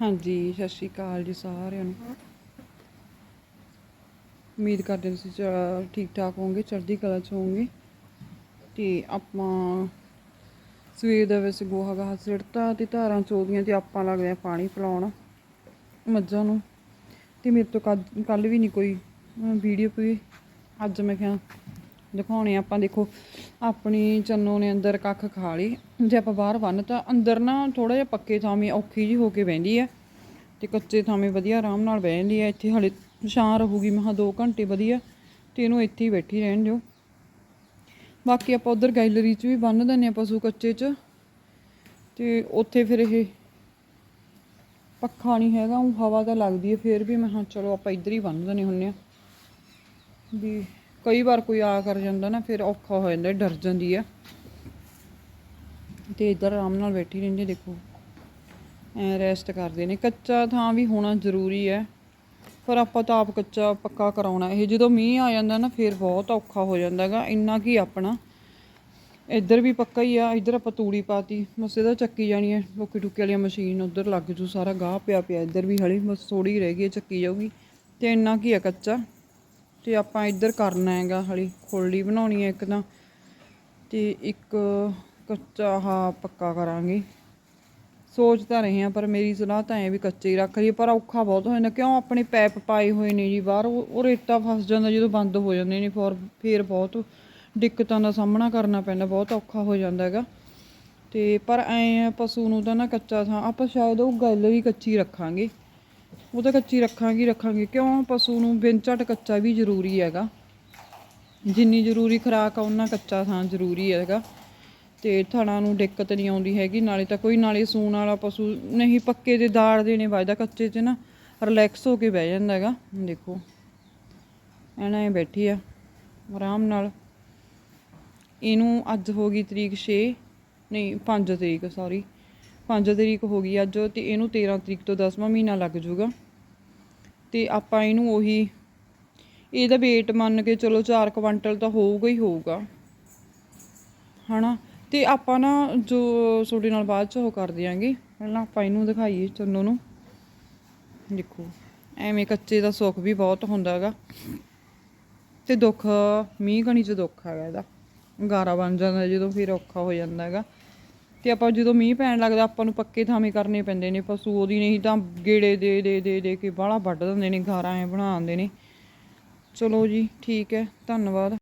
ਹਾਂਜੀ, ਸਤਿ ਸ਼੍ਰੀ ਅਕਾਲ ਜੀ ਸਾਰਿਆਂ ਨੂੰ। ਉਮੀਦ ਕਰਦੇ ਹਾਂ ਤੁਸੀਂ ਚ- ਠੀਕ ਠਾਕ ਹੋਵੋਗੇ, ਚੜ੍ਹਦੀ ਕਲਾ ਚ ਹੋਵੋਗੇ। ਤੇ ਆਪਾਂ ਸਵੇਰ ਦਾ ਵੈਸੇ ਗੋਹਾ ਗਾਹ ਸਿੜਤਾ ਤੇ ਧਾਰਾਂ ਚੋਦੀਆਂ ਤੇ ਆਪਾਂ ਲੱਗਦੇ ਆ ਪਾਣੀ ਪਿਲਾਉਣ ਮੱਝਾਂ ਨੂੰ। ਤੇ ਮੇਰੇ ਤੋਂ ਕੱਲ ਵੀ ਨਹੀਂ ਕੋਈ ਵੀਡੀਓ ਪਈ ਅੱਜ ਮੈਂ ਕਿਹਾ ਦਿਖਾਉਣੇ ਆਪਾਂ ਦੇਖੋ, ਆਪਣੀ ਚੰਨੋ ਨੇ ਅੰਦਰ ਕੱਖ ਖਾ ਲਈ। ਜੇ ਆਪਾਂ ਬਾਹਰ ਬੰਨ ਤਾਂ ਅੰਦਰ ਨਾ ਥੋੜਾ ਜਿਹਾ ਪੱਕੇ ਥਾਵੇਂ ਔਖੀ ਜੀ ਹੋ ਕੇ ਬਹਿੰਦੀ ਹੈ ਤੇ ਕੱਚੇ ਥਾਵੇਂ ਵਧੀਆ ਆਰਾਮ ਨਾਲ ਬਹਿ ਜਾਂਦੀ ਹੈ। ਇੱਥੇ ਹਲੇ ਛਾਂ ਰਹੂਗੀ ਮਹਾ 2 ਘੰਟੇ ਵਧੀਆ ਤੇ ਇਹਨੂੰ ਇੱਥੇ ਹੀ ਬੈਠੀ ਰਹਿਣ ਦਿਓ। ਬਾਕੀ ਆਪਾਂ ਉਧਰ ਗੈਲਰੀ 'ਚ ਵੀ ਬੰਨ ਦਿੰਦੇ ਆ ਪਸ਼ੂ ਕੱਚੇ 'ਚ ਤੇ ਉੱਥੇ ਫਿਰ ਇਹ ਪੱਖਾ ਨਹੀਂ ਹੈਗਾ, ਉਹ ਹਵਾ ਤਾਂ ਲੱਗਦੀ ਹੈ, ਫਿਰ ਵੀ ਮੈਂ ਹਾਂ ਚਲੋ ਆਪਾਂ ਇੱਧਰ ਹੀ ਬੰਨ ਦਿੰਦੇ ਹੁੰਨੇ ਆ ਵੀ ਕਈ ਵਾਰ ਕੋਈ ਆ ਕਰ ਜਾਂਦਾ ਨਾ ਫਿਰ ਔਖਾ ਹੋ ਜਾਂਦਾ ਡਰ ਜਾਂਦੀ ਆ। ਤੇ ਇੱਧਰ ਆਰਾਮ ਨਾਲ ਬੈਠੀ ਰਹਿੰਦੀ ਦੇਖੋ। ਐ ਰੈਸਟ ਕਰਦੇ ਨੇ। ਕੱਚਾ ਥਾਂ ਵੀ ਹੋਣਾ ਜ਼ਰੂਰੀ ਹੈ ਪਰ ਆਪਾਂ ਤਾਂ ਆਪ ਕੱਚਾ ਪੱਕਾ ਕਰਾਉਣਾ। ਇਹ ਜਦੋਂ ਮੀਂਹ ਆ ਜਾਂਦਾ ਨਾ ਫਿਰ ਬਹੁਤ ਔਖਾ ਹੋ ਜਾਂਦਾ ਹੈਗਾ ਇੰਨਾ ਕੀ ਆਪਣਾ। ਇੱਧਰ ਵੀ ਪੱਕਾ ਹੀ ਆ। ਇੱਧਰ ਆਪਾਂ ਤੂੜੀ ਪਾਤੀ। ਬਸ ਇਹਦਾ ਚੱਕੀ ਜਾਣੀ ਹੈ ਲੋਕੀ ਟੁੱਕੇ ਵਾਲੀਆਂ ਮਸ਼ੀਨ ਉੱਧਰ ਲੱਗ ਜੂ। ਸਾਰਾ ਗਾਹ ਪਿਆ ਪਿਆ। ਇੱਧਰ ਵੀ ਹਲੀ ਬਸ ਥੋੜੀ ਰਹਿ ਗਈ ਹੈ, ਚੱਕੀ ਜਾਊਗੀ। ਤੇ ਇੰਨਾ ਕੀ ਆ ਕੱਚਾ। ਤੇ ਆਪਾਂ ਇੱਧਰ ਕਰਨਾ ਹੈਗਾ ਹਲੀ ਖੋਲੀ ਬਣਾਉਣੀ ਹੈ ਇੱਕ ਤਾਂ। ਤੇ ਇੱਕ ਕੱਚਾ ਹਾ ਪੱਕਾ ਕਰਾਂਗੇ। ਸੋਚ ਤਾਂ ਰਹੇ ਆ ਪਰ ਮੇਰੀ ਸਲਾਹ ਤਾਂ ਐ ਵੀ ਕੱਚੇ ਹੀ ਰੱਖ ਲਈਏ, ਪਰ ਔਖਾ ਬਹੁਤ ਹੋ ਜਾਂਦਾ। ਕਿਉਂ? ਆਪਣੇ ਪੈਪ ਪਾਏ ਹੋਏ ਨੇ ਜੀ ਬਾਹਰ ਉਹ ਰੇਤਾ ਫਸ ਜਾਂਦਾ ਜਦੋਂ ਬੰਦ ਹੋ ਜਾਂਦੇ ਨੇ ਫਿਰ, ਫੇਰ ਬਹੁਤ ਦਿੱਕਤਾਂ ਦਾ ਸਾਹਮਣਾ ਕਰਨਾ ਪੈਂਦਾ, ਬਹੁਤ ਔਖਾ ਹੋ ਜਾਂਦਾ ਹੈਗਾ। ਤੇ ਪਰ ਐ ਆ, ਪਸ਼ੂ ਨੂੰ ਤਾਂ ਨਾ ਕੱਚਾ ਥਾਂ, ਆਪਾਂ ਸ਼ਾਇਦ ਉਹ ਗੱਲ ਵੀ ਕੱਚੀ ਰੱਖਾਂਗੇ। ਉਹ ਤਾਂ ਕੱਚੀ ਰੱਖਾਂਗੇ ਹੀ ਰੱਖਾਂਗੇ। ਕਿਉਂ? ਪਸ਼ੂ ਨੂੰ ਬਿਨ ਝਟ ਕੱਚਾ ਵੀ ਜ਼ਰੂਰੀ ਹੈਗਾ। ਜਿੰਨੀ ਜ਼ਰੂਰੀ ਖੁਰਾਕ ਆ ਉਹਨਾਂ ਕੱਚਾ ਥਾਂ ਜ਼ਰੂਰੀ ਹੈਗਾ। ਤੇ ਥਣਾ ਨੂੰ ਦਿੱਕਤ ਨਹੀਂ ਆਉਂਦੀ ਹੈਗੀ। ਨਾਲੇ ਤਾਂ ਕੋਈ, ਨਾਲੇ ਸੂਣ ਵਾਲਾ ਪਸ਼ੂ ਨਹੀਂ, ਪੱਕੇ ਦੇ ਦਾੜ ਦੇ ਨੇ ਵੱਜਦਾ ਕੱਚੇ 'ਚ ਨਾ ਰਿਲੈਕਸ ਹੋ ਕੇ ਬਹਿ ਜਾਂਦਾ ਹੈਗਾ। ਦੇਖੋ, ਐਨਾ ਐ ਬੈਠੀ ਆ, ਆਰਾਮ ਨਾਲ। ਇਹਨੂੰ ਅੱਜ ਹੋ ਗਈ ਤਰੀਕ 6 ਨਹੀਂ 5 ਤਰੀਕ ਸੌਰੀ 5 ਤਰੀਕ ਹੋ ਗਈ ਅੱਜ ਤੇ ਇਹਨੂੰ 13 ਤਰੀਕ ਤੋਂ 10ਵਾਂ ਮਹੀਨਾ ਲੱਗ ਜਾਊਗਾ। ਤੇ ਆਪਾਂ ਇਹਨੂੰ ਉਹੀ, ਇਹਦਾ weight ਮੰਨ ਕੇ ਚਲੋ 4 ਕੁਇੰਟਲ ਤਾਂ ਹੋਊਗਾ ਹੀ ਹੋਊਗਾ। ਹਨਾ? ਤੇ ਆਪਾਂ ਨਾ ਜੋ ਤੁਹਾਡੇ ਨਾਲ ਬਾਅਦ ਚ ਉਹ ਕਰ ਦਿਆਂਗੇ ਪਹਿਲਾਂ ਆਪਾਂ ਇਹਨੂੰ ਦਿਖਾਈਏ ਚੰਨੂ ਨੂੰ। ਦੇਖੋ, ਐਵੇਂ ਕੱਚੇ ਦਾ ਸੁੱਖ ਵੀ ਬਹੁਤ ਹੁੰਦਾ ਹੈਗਾ। ਤੇ ਦੁੱਖ, ਮੀਂਹ ਕਣੀ ਚ ਦੁੱਖ ਹੈਗਾ ਇਹਦਾ। ਗਾਰਾ ਬਣ ਜਾਂਦਾ ਜਦੋਂ ਫਿਰ ਔਖਾ ਹੋ ਜਾਂਦਾ ਹੈਗਾ। ਤੇ ਆਪਾਂ ਜਦੋਂ ਮੀਂਹ ਪੈਣ ਲੱਗਦਾ, ਆਪਾਂ ਨੂੰ ਪੱਕੇ ਥਾਵੇਂ ਕਰਨੇ ਪੈਂਦੇ ਨੇ, ਪਸ਼ੂ ਉਹਦੀ ਨਹੀਂ ਤਾਂ ਗੇੜੇ ਦੇ ਦੇ ਦੇ ਦੇ ਕੇ ਬਾਹਲਾ ਵੱਢ ਦਿੰਦੇ ਨੇ ਗਾਰਾ ਐ ਬਣਾ ਦਿੰਦੇ ਨੇ। ਚਲੋ ਜੀ, ਠੀਕ ਹੈ, ਧੰਨਵਾਦ।